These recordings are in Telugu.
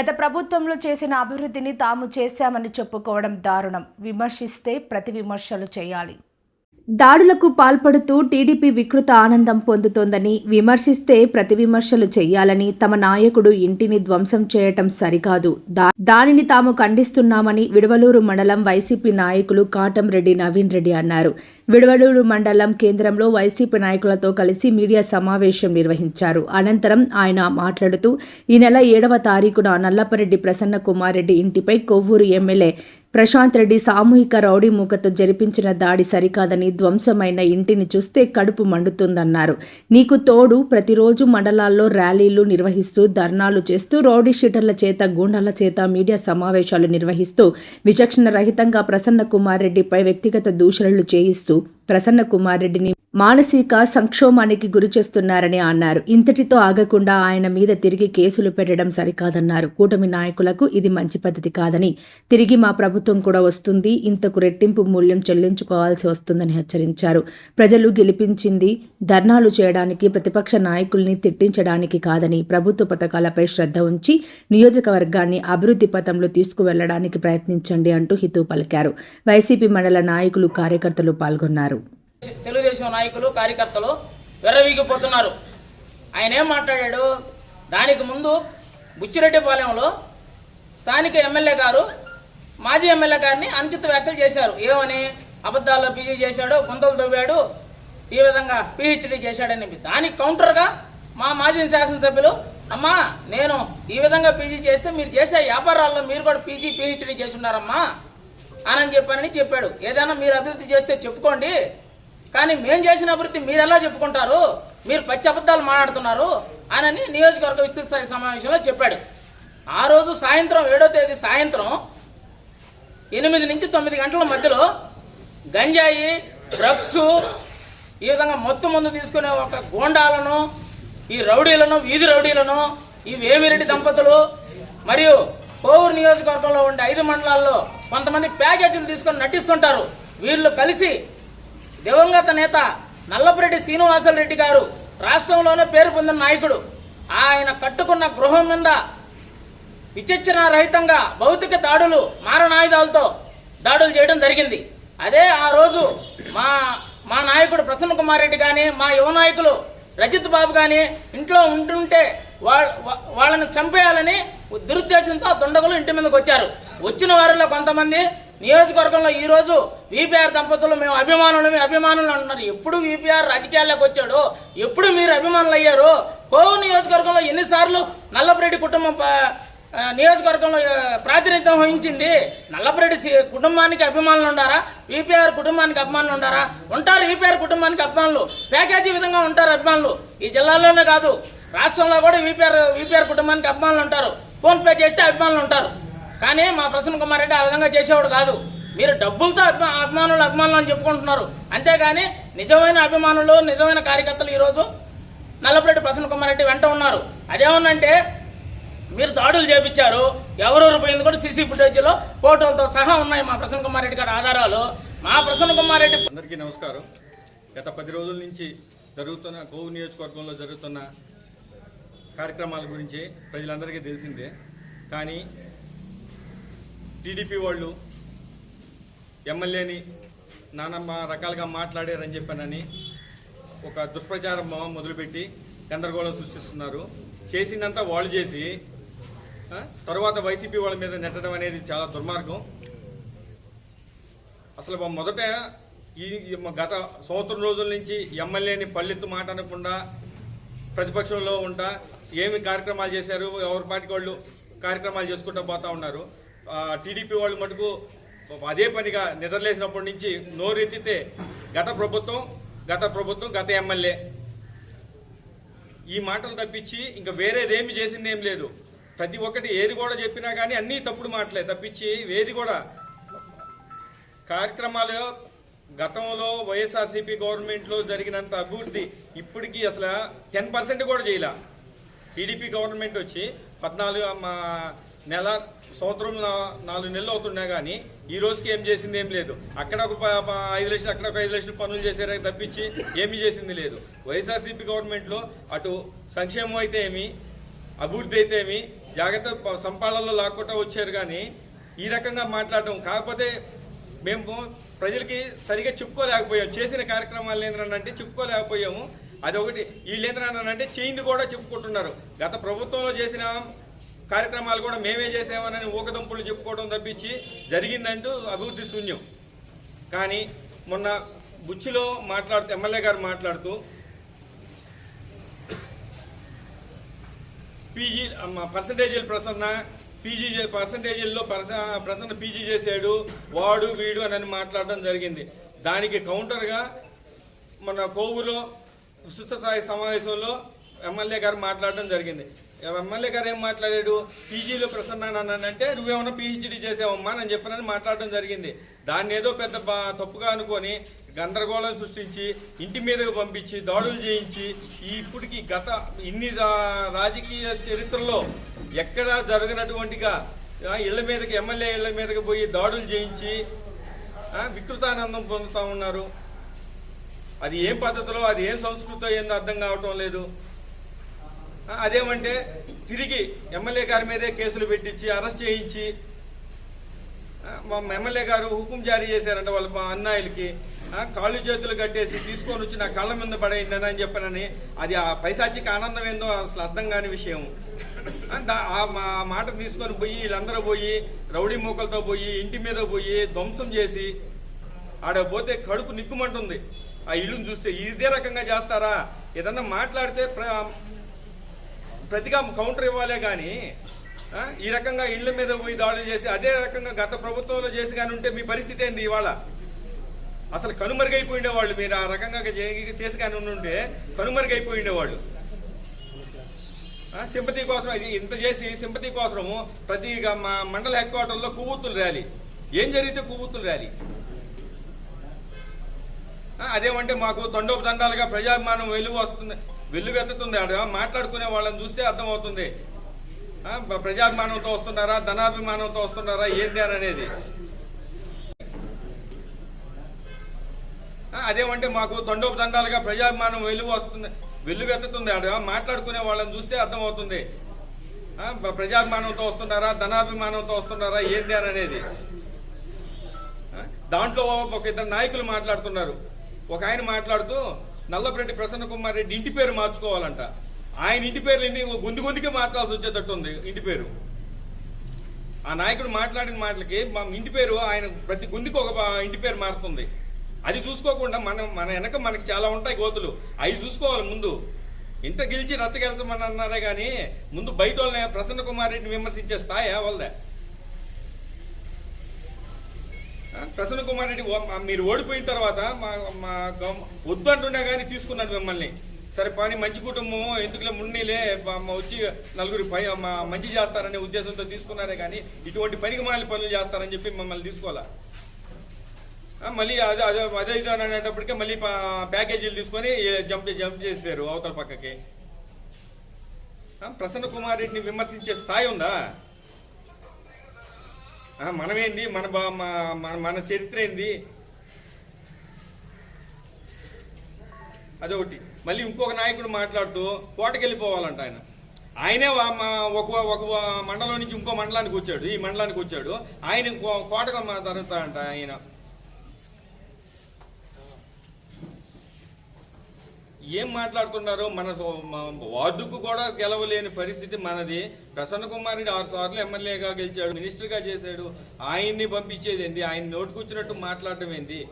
గత ప్రభుత్వంలో చేసిన అభివృద్ధిని తాము చేశామని చెప్పుకోవడం దారుణం. విమర్శిస్తే ప్రతి విమర్శలు చేయాలి. దాడులకు పాల్పడుతూ టీడీపీ వికృత ఆనందం పొందుతోందని విమర్శిస్తే ప్రతి విమర్శలు చేయాలని తమ నాయకుడు ఇంటిని ధ్వంసం చేయటం సరికాదు. దా- దానిని తాము ఖండిస్తున్నామని విడవలూరు మండలం వైసీపీ నాయకులు కాటంరెడ్డి నవీన్ రెడ్డి అన్నారు. విడవలూరు మండలం కేంద్రంలో వైసీపీ నాయకులతో కలిసి మీడియా సమావేశం నిర్వహించారు. అనంతరం ఆయన మాట్లాడుతూ ఈ నెల ఏడవ తారీఖున నల్లపరెడ్డి ప్రసన్న కుమారెడ్డి ఇంటిపై కొవ్వూరు ఎమ్మెల్యే ప్రశాంత్ రెడ్డి సామూహిక రౌడీ మూకతో జరిపించిన దాడి సరికాదని ధ్వంసమైన ఇంటిని చూస్తే కడుపు మండుతుందన్నారు. నీకు తోడు ప్రతిరోజు మండలాల్లో ర్యాలీలు నిర్వహిస్తూ ధర్నాలు చేస్తూ రౌడీ షీటర్ల చేత గూండాల చేత మీడియా సమావేశాలు నిర్వహిస్తూ విచక్షణ రహితంగా ప్రసన్న కుమార్ రెడ్డిపై వ్యక్తిగత దూషణలు చేయిస్తూ you ప్రసన్న కుమార్ రెడ్డిని మానసిక సంక్షోభానికి గురి చేస్తున్నారని అన్నారు. ఇంతటితో ఆగకుండా ఆయన మీద తిరిగి కేసులు పెట్టడం సరికాదన్నారు. కూటమి నాయకులకు ఇది మంచి పద్ధతి కాదని తిరిగి మా ప్రభుత్వం కూడా వస్తుంది. ఇంతకు రెట్టింపు మూల్యం చెల్లించుకోవాల్సి వస్తుందని హెచ్చరించారు. ప్రజలు గెలిపించింది ధర్నాలు చేయడానికి ప్రతిపక్ష నాయకుల్ని తిట్టించడానికి కాదని ప్రభుత్వ పథకాలపై శ్రద్ధ ఉంచి నియోజకవర్గాన్ని అభివృద్ధి పథంలో తీసుకువెళ్ళడానికి ప్రయత్నించండి అంటూ హితవు పలికారు. వైసీపీ మండల నాయకులు కార్యకర్తలు పాల్గొన్నారు. తెలుగుదేశం నాయకులు కార్యకర్తలు వెర్రవీగిపోతున్నారు. ఆయన ఏం మాట్లాడాడు? దానికి ముందు బుచ్చిరెడ్డిపాలెంలో స్థానిక ఎమ్మెల్యే గారు మాజీ ఎమ్మెల్యే గారిని అనుచిత వ్యాఖ్యలు చేశారు. ఏమని? అబద్ధాల్లో పీజీ చేశాడు గుంతలు తవ్వాడు ఈ విధంగా పిహెచ్డి చేశాడని దానికి కౌంటర్గా మా మాజీ శాసనసభ్యులు అమ్మా నేను ఈ విధంగా పీజీ చేస్తే మీరు చేసే వ్యాపారాల్లో మీరు కూడా పీజీ పిహెచ్డి చేసి ఉన్నారమ్మా అని చెప్పానని చెప్పాడు. ఏదైనా మీరు అభివృద్ధి చేస్తే చెప్పుకోండి. కానీ మేము చేసిన అభివృద్ధి మీరు ఎలా చెప్పుకుంటారు? మీరు పచ్చి అబద్ధాలు మాట్లాడుతున్నారు అని నియోజకవర్గ విస్తృత స్థాయి సమావేశంలో చెప్పాడు. ఆ రోజు సాయంత్రం ఏడో తేదీ సాయంత్రం ఎనిమిది నుంచి తొమ్మిది గంటల మధ్యలో గంజాయి డ్రగ్స్ ఈ విధంగా మొత్తం ముందు తీసుకునే ఒక గోండాలను ఈ రౌడీలను వీధి రౌడీలను ఈ వేమిరెడ్డి దంపతులు మరియు కోవూరు నియోజకవర్గంలో ఉండే ఐదు మండలాల్లో కొంతమంది ప్యాకేజీలు తీసుకొని నటిస్తుంటారు. వీళ్ళు కలిసి దివంగత నేత నల్లపురెడ్డి శ్రీనివాసరెడ్డి గారు రాష్ట్రంలోనే పేరు పొందిన నాయకుడు. ఆయన కట్టుకున్న గృహం మీద విచక్షణ రహితంగా భౌతిక దాడులు మారణాయుధాలతో దాడులు చేయడం జరిగింది. అదే ఆ రోజు మా మా నాయకుడు ప్రసన్న కుమార్ రెడ్డి కానీ మా యువ నాయకులు రజిత్ బాబు కానీ ఇంట్లో ఉంటుంటే వాళ్ళ వాళ్ళని చంపేయాలని దురుద్దేశంతో దుండగులు ఇంటి మీదకి వచ్చారు. వచ్చిన వారిలో కొంతమంది నియోజకవర్గంలో ఈ రోజు విపిఆర్ దంపతులు మేము అభిమానులు అభిమానులు అంటున్నారు. ఎప్పుడు విపిఆర్ రాజకీయాల్లోకి వచ్చాడు ఎప్పుడు మీరు అభిమానులు అయ్యారు కోవు నియోజకవర్గంలో ఎన్నిసార్లు నల్లపరెడ్డి కుటుంబం ప- నియోజకవర్గంలో ప్రాతినిధ్యం వహించింది. నల్లపరెడ్డి కుటుంబానికి అభిమానులు ఉండారా? విపిఆర్ కుటుంబానికి అభిమానులు ఉండారా? ఉంటారు విపిఆర్ కుటుంబానికి అభిమానులు. ప్యాకేజీ విధంగా ఉంటారు అభిమానులు. ఈ జిల్లాలోనే కాదు రాష్ట్రంలో కూడా విపిఆర్ విపిఆర్ కుటుంబానికి అభిమానులు ఉంటారు. ఫోన్పే చేస్తే అభిమానులు ఉంటారు. కానీ మా ప్రసన్న కుమార్ రెడ్డి ఆ విధంగా చేసేవాడు కాదు. మీరు డబ్బులతో అభిమా అభిమానులు అభిమానులు అని చెప్పుకుంటున్నారు. అంతేగాని నిజమైన అభిమానులు నిజమైన కార్యకర్తలు ఈరోజు నల్లపరెడ్డి ప్రసన్న కుమార్ రెడ్డి వెంట ఉన్నారు. అదేమన్నంటే మీరు దాడులు చేపించారు ఎవరెవరు పోయింది కూడా సీసీ ఫుటేజ్లో ఫోటోలతో సహా ఉన్నాయి మా ప్రసన్న కుమార్ రెడ్డి గారి ఆధారాలు. మా ప్రసన్న కుమార్ రెడ్డి అందరికీ నమస్కారం. గత పది రోజుల నుంచి జరుగుతున్న కోవు నియోజకవర్గంలో జరుగుతున్న కార్యక్రమాల గురించి ప్రజలందరికీ తెలిసిందే. కానీ టీడీపీ వాళ్ళు ఎమ్మెల్యేని నానమ్మ రకాలుగా మాట్లాడారని చెప్పానని ఒక దుష్ప్రచారం మొదలుపెట్టి గందరగోళం సృష్టిస్తున్నారు. చేసిందంతా వాళ్ళు చేసి తర్వాత వైసీపీ వాళ్ళ మీద నెట్టడం అనేది చాలా దుర్మార్గం. అసలు మొదట ఈ గత సంవత్సరం రోజుల నుంచి ఎమ్మెల్యేని పల్లెత్తు మాట అనకుండా ప్రతిపక్షంలో ఉంటా ఏమి కార్యక్రమాలు చేశారు ఎవరి పాటికి వాళ్ళు కార్యక్రమాలు చేసుకుంటూ పోతూ ఉన్నారు. టీడీపీ వాళ్ళు మటుకు అదే పనిగా నిద్రలేసినప్పటి నుంచి నోరెత్తితే గత ప్రభుత్వం గత ప్రభుత్వం గత ఎమ్మెల్యే. ఈ మాటలు తప్పించి ఇంకా వేరేదేమి చేసిందేం లేదు. ప్రతి ఒక్కటి ఏది కూడా చెప్పినా కానీ అన్నీ తప్పుడు మాటలే తప్పించి ఏది కూడా. కార్యక్రమాలు గతంలో వైఎస్ఆర్సీపీ గవర్నమెంట్లో జరిగినంత అభివృద్ధి ఇప్పటికీ అసలు టెన్ పర్సెంట్ కూడా చేయలే. టీడీపీ గవర్నమెంట్ వచ్చి పద్నాలుగు మా నెల సంవత్సరం నాలుగు నెలలు అవుతున్నా కానీ ఈ రోజుకి ఏం చేసింది ఏం లేదు. అక్కడ ఒక ప- ఐదు లక్షలు అక్కడ ఒక ఐదు లక్షలు పనులు చేశారే తప్పించి ఏమీ చేసింది లేదు. వైఎస్ఆర్సీపీ గవర్నమెంట్లో అటు సంక్షేమం అయితే ఏమి అభివృద్ధి అయితే ఏమి జాగ్రత్త సంపాదనలో లాక్కుంటా వచ్చారు కానీ ఈ రకంగా మాట్లాడటం. కాకపోతే మేము ప్రజలకి సరిగా చెప్పుకోలేకపోయాం. చేసిన కార్యక్రమాలు ఏంటంటే చెప్పుకోలేకపోయాము. అదొకటి. వీళ్ళు ఏంటంటే చేయింది కూడా చెప్పుకుంటున్నారు. గత ప్రభుత్వంలో చేసిన కార్యక్రమాలు కూడా మేమే చేసామని ఊకదంపులు చెప్పుకోవడం తప్పించి జరిగిందంటూ అభివృద్ధి శూన్యం. కానీ మొన్న బుచ్చిలో మాట్లాడుతూ ఎమ్మెల్యే గారు మాట్లాడుతూ పీజీ పర్సంటేజీలు ప్రసన్న పీజీ పర్సంటేజీల్లో పర్స ప్రసన్న పీజీ చేశాడు వాడు వీడు అని మాట్లాడడం జరిగింది. దానికి కౌంటర్గా మన కోవులో విస్తృత స్థాయి సమావేశంలో ఎమ్మెల్యే గారు మాట్లాడడం జరిగింది. ఎమ్మెల్యే గారు ఏం మాట్లాడాడు? పీజీలో ప్రసన్న అంటే నువ్వేమన్నా పీహెచ్డీ చేసావమ్మా అని చెప్పనని మాట్లాడడం జరిగింది. దాన్ని ఏదో పెద్ద తప్పుగా అనుకొని గందరగోళం సృష్టించి ఇంటి మీదకు పంపించి దాడులు చేయించి ఇప్పటికి గత ఇన్ని రా- రాజకీయ చరిత్రలో ఎక్కడా జరగనటువంటిగా ఇళ్ళ మీదకి ఎమ్మెల్యే ఇళ్ళ మీదకి పోయి దాడులు చేయించి వికృతానందం పొందుతా ఉన్నారు. అది ఏం పద్ధతిలో అది ఏం సంస్కృతో ఏందో అర్థం కావటం లేదు. అదేమంటే తిరిగి ఎమ్మెల్యే గారి మీదే కేసులు పెట్టించి అరెస్ట్ చేయించి మా ఎమ్మెల్యే గారు హుకుం జారీ చేశారంట వాళ్ళ మా అన్నాయిలకి. కాళ్ళు చేతులు కట్టేసి తీసుకొని వచ్చి నా కళ్ళ మీద పడేయండి అని చెప్పానని. అది ఆ పైసాచికి ఆనందం ఏందో అసలు అర్థం కాని విషయం. ఆ, మా మాట తీసుకొని పోయి వీళ్ళందరూ పోయి రౌడీ మూకలతో పోయి ఇంటి మీద పోయి ధ్వంసం చేసి ఆడ పోతే కడుపు నిక్కుమంటుంది ఆ ఇల్లును చూస్తే ఇదే రకంగా చేస్తారా? ఏదన్నా మాట్లాడితే ప్ర- ప్రతిగా కౌంటర్ ఇవ్వాలే కానీ ఈ రకంగా ఇళ్ళ మీద పోయి దాడులు చేసి అదే రకంగా గత ప్రభుత్వంలో చేసి కానీ ఉంటే మీ పరిస్థితి ఏంది ఇవాళ? అసలు కనుమరుగైపోయిండేవాళ్ళు మీరు ఆ రకంగా చేసి కానీ ఉంటే కనుమరుగైపోయిండేవాళ్ళు. ఆ, సింపతి కోసం ఇంత చేసి సింపతి కోసము ప్రతి మా మండల హెడ్ క్వార్టర్లో కొవ్వొత్తులు ర్యాలీ. ఏం జరిగితే కొవ్వొత్తులు ర్యాలీ? అదేమంటే మాకు తండోపు దండాలుగా ప్రజాభిమానం వెలుగు వస్తుంది వెల్లువెత్తుతుంది ఆడ. మాట్లాడుకునే వాళ్ళని చూస్తే అర్థమవుతుంది. ప్రజాభిమానంతో వస్తున్నారా ధనాభిమానంతో వస్తున్నారా ఏంటి అని అనేది. అదేమంటే మాకు తండోపు దండాలుగా ప్రజాభిమానం వెలుగు వస్తుంది వెల్లువెత్తుతుంది ఆడ. మాట్లాడుకునే వాళ్ళని చూస్తే అర్థమవుతుంది. ప్రజాభిమానంతో వస్తున్నారా ధనాభిమానంతో వస్తున్నారా ఏంటి అని అనేది. దాంట్లో ఒక ఇద్దరు నాయకులు మాట్లాడుతున్నారు. ఒక ఆయన మాట్లాడుతూ నల్లపరెడ్డి ప్రసన్న కుమార్ రెడ్డి ఇంటి పేరు మార్చుకోవాలంట. ఆయన ఇంటి పేరు ఇంటి గుంది గుందికి మార్చాల్సి వచ్చేటట్టు ఉంది ఇంటి పేరు. ఆ నాయకుడు మాట్లాడిన మాటలకి మా ఇంటి పేరు ఆయన ప్రతి గుందికి ఒక ఇంటి పేరు మారుతుంది. అది చూసుకోకుండా మనం మన వెనక మనకి చాలా ఉంటాయి గోతులు. అవి చూసుకోవాలి ముందు. ఇంట గెలిచి రచ్చగెలచమని అన్నారే కానీ ముందు బయట వాళ్ళని ప్రసన్న కుమార్ రెడ్డిని విమర్శించే స్థాయి వాళ్ళదే ప్రసన్న కుమార్ రెడ్డి మీరు ఓడిపోయిన తర్వాత మా మా గవ- వద్దు అంటున్నా కానీ తీసుకున్నాడు మిమ్మల్ని. సరే పని మంచి కుటుంబం ఎందుకులే మున్నీలే మా- వచ్చి నలుగురు పై మా మంచి చేస్తారనే ఉద్దేశంతో తీసుకున్నారే కానీ ఇటువంటి పనికి మాలి పనులు చేస్తారని చెప్పి మమ్మల్ని తీసుకోవాలా? మళ్ళీ అదే అదే అదే ఇది అనేటప్పటికే మళ్ళీ ప్యాకేజీలు తీసుకొని జంప్ జంప్ చేశారు అవతల పక్కకి. ప్రసన్న కుమార్ రెడ్డిని విమర్శించే స్థాయి ఉందా? మనమేంది? మన బా- మా- మన మన చరిత్ర ఏంది అదొకటి. మళ్ళీ ఇంకొక నాయకుడు మాట్లాడుతూ కోటకి వెళ్ళిపోవాలంట ఆయన ఆయనే ఒక ఒక మండలం నుంచి ఇంకో మండలానికి వచ్చాడు. ఈ మండలానికి వచ్చాడు. ఆయన ఇంకో కోటగా మా తరుగుతాడంట ఆయన. ఏం మాట్లాడుతున్నారు మన సో- వార్డుకు కూడా గెలవలేని పరిస్థితి మనది. ప్రసన్న కుమార్ రెడ్డి ఆరు సార్లు ఎమ్మెల్యేగా గెలిచాడు మినిస్టర్గా చేశాడు. ఆయన్ని పంపించేది ఏంది? ఆయన నోటుకొచ్చినట్టు మాట్లాడడం ఏంది?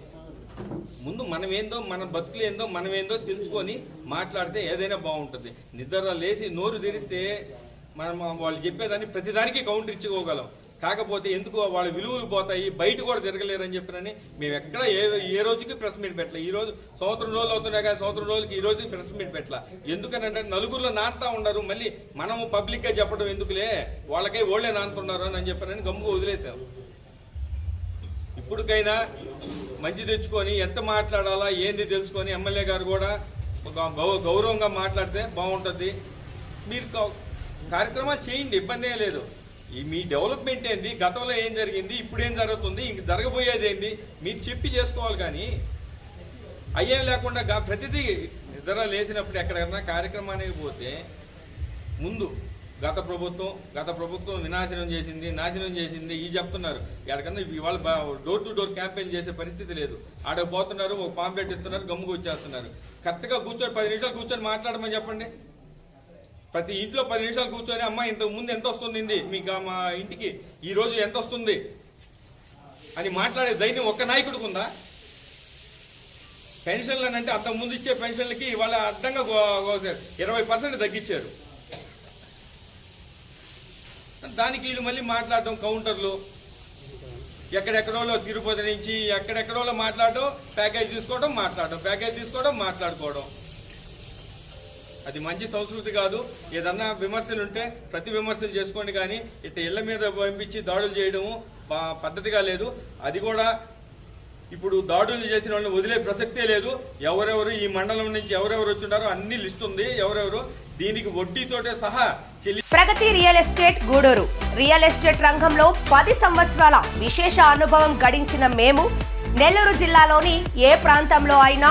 ముందు మనం ఏందో మన బతుకులు ఏందో మనం ఏందో తెలుసుకొని మాట్లాడితే ఏదైనా బాగుంటుంది. నిద్ర లేచి నోరు తెరిస్తే మనం వాళ్ళు చెప్పేదాన్ని ప్రతిదానికి కౌంటర్ ఇచ్చుకోగలం. కాకపోతే ఎందుకు వాళ్ళ విలువలు పోతాయి బయట కూడా తిరగలేరని చెప్పినని మేము ఎక్కడ ఏ ఏ రోజుకి ప్రెస్ మీట్ పెట్టలే. ఈ రోజు సంవత్సరం రోజులు అవుతున్నాయి కానీ సంవత్సరం రోజులకి ఈ రోజు ప్రెస్ మీట్ పెట్టలా. ఎందుకనంటే నలుగురిలో నాన్తా ఉండరు మళ్ళీ మనము పబ్లిక్గా చెప్పడం ఎందుకులే? వాళ్ళకై ఓళ్ళే నాన్తున్నారు అని చెప్పినని గమ్ముగా వదిలేశారు. ఇప్పటికైనా మంచి తెచ్చుకొని ఎంత మాట్లాడాలా ఏంది తెలుసుకొని ఎమ్మెల్యే గారు కూడా ఒక గౌ- గౌరవంగా మాట్లాడితే బాగుంటుంది. మీరు కార్యక్రమాలు చేయండి ఇబ్బంది లేదు. ఈ మీ డెవలప్మెంట్ ఏంది? గతంలో ఏం జరిగింది? ఇప్పుడు ఏం జరుగుతుంది? ఇంక జరగబోయేది ఏంది? మీరు చెప్పి చేసుకోవాలి కానీ అయ్యేం లేకుండా ప్రతిదీ నిద్ర లేచినప్పుడు ఎక్కడైనా కార్యక్రమానికి పోతే ముందు గత ప్రభుత్వం గత ప్రభుత్వం వినాశనం చేసింది నాశనం చేసింది ఈ చెప్తున్నారు. ఎక్కడికన్నా ఇవాళ డోర్ టు డోర్ క్యాంపెయిన్ చేసే పరిస్థితి లేదు. ఆడ పోతున్నారు ఒక పాంప్లెట్ ఇస్తున్నారు గమ్ముకు వచ్చేస్తున్నారు. కరెక్ట్గా కూర్చొని పది నిమిషాలు కూర్చొని మాట్లాడమని చెప్పండి. ప్రతి ఇంట్లో పది నిమిషాలు కూర్చొని అమ్మ ఇంతకు ముందు ఎంత వస్తుంది మీకు మా ఇంటికి ఈరోజు ఎంత వస్తుంది? అని మాట్లాడే ధైర్యం ఒక్క నాయకుడికి ఉందా? పెన్షన్లు అంటే అంతకు ముందు ఇచ్చే పెన్షన్లకి ఇవాళ అడ్డంగా ఇరవై పర్సెంట్ తగ్గించారు. దానికి వీళ్ళు మళ్ళీ మాట్లాడడం కౌంటర్లు. ఎక్కడెక్కడోలో తిరుపతి నుంచి ఎక్కడెక్కడోలో మాట్లాడడం ప్యాకేజ్ తీసుకోవడం మాట్లాడడం ప్యాకేజ్ తీసుకోవడం మాట్లాడుకోవడం. అది మంచి సంస్కృతి కాదు. ఏదన్నా విమర్శలు ఉంటే ప్రతి విమర్శలు చేసుకోండి కానీ ఇట్లా ఇళ్ళ మీద పంపించి దాడులు చేయడము పద్ధతిగా లేదు. అది కూడా ఇప్పుడు దాడులు చేసిన వాళ్ళని వదిలే ప్రసక్తే లేదు. ఎవరెవరు ఈ మండలం నుంచి ఎవరెవరు వచ్చుంటారో అన్ని లిస్ట్ ఉంది. ఎవరెవరు దీనికి వడ్డీతోటే సహా Pragati real estate Gudur. Real estate రంగంలో పది సంవత్సరాల విశేష అనుభవం గడించిన మేము నెల్లూరు జిల్లాలోని ఏ ప్రాంతంలో అయినా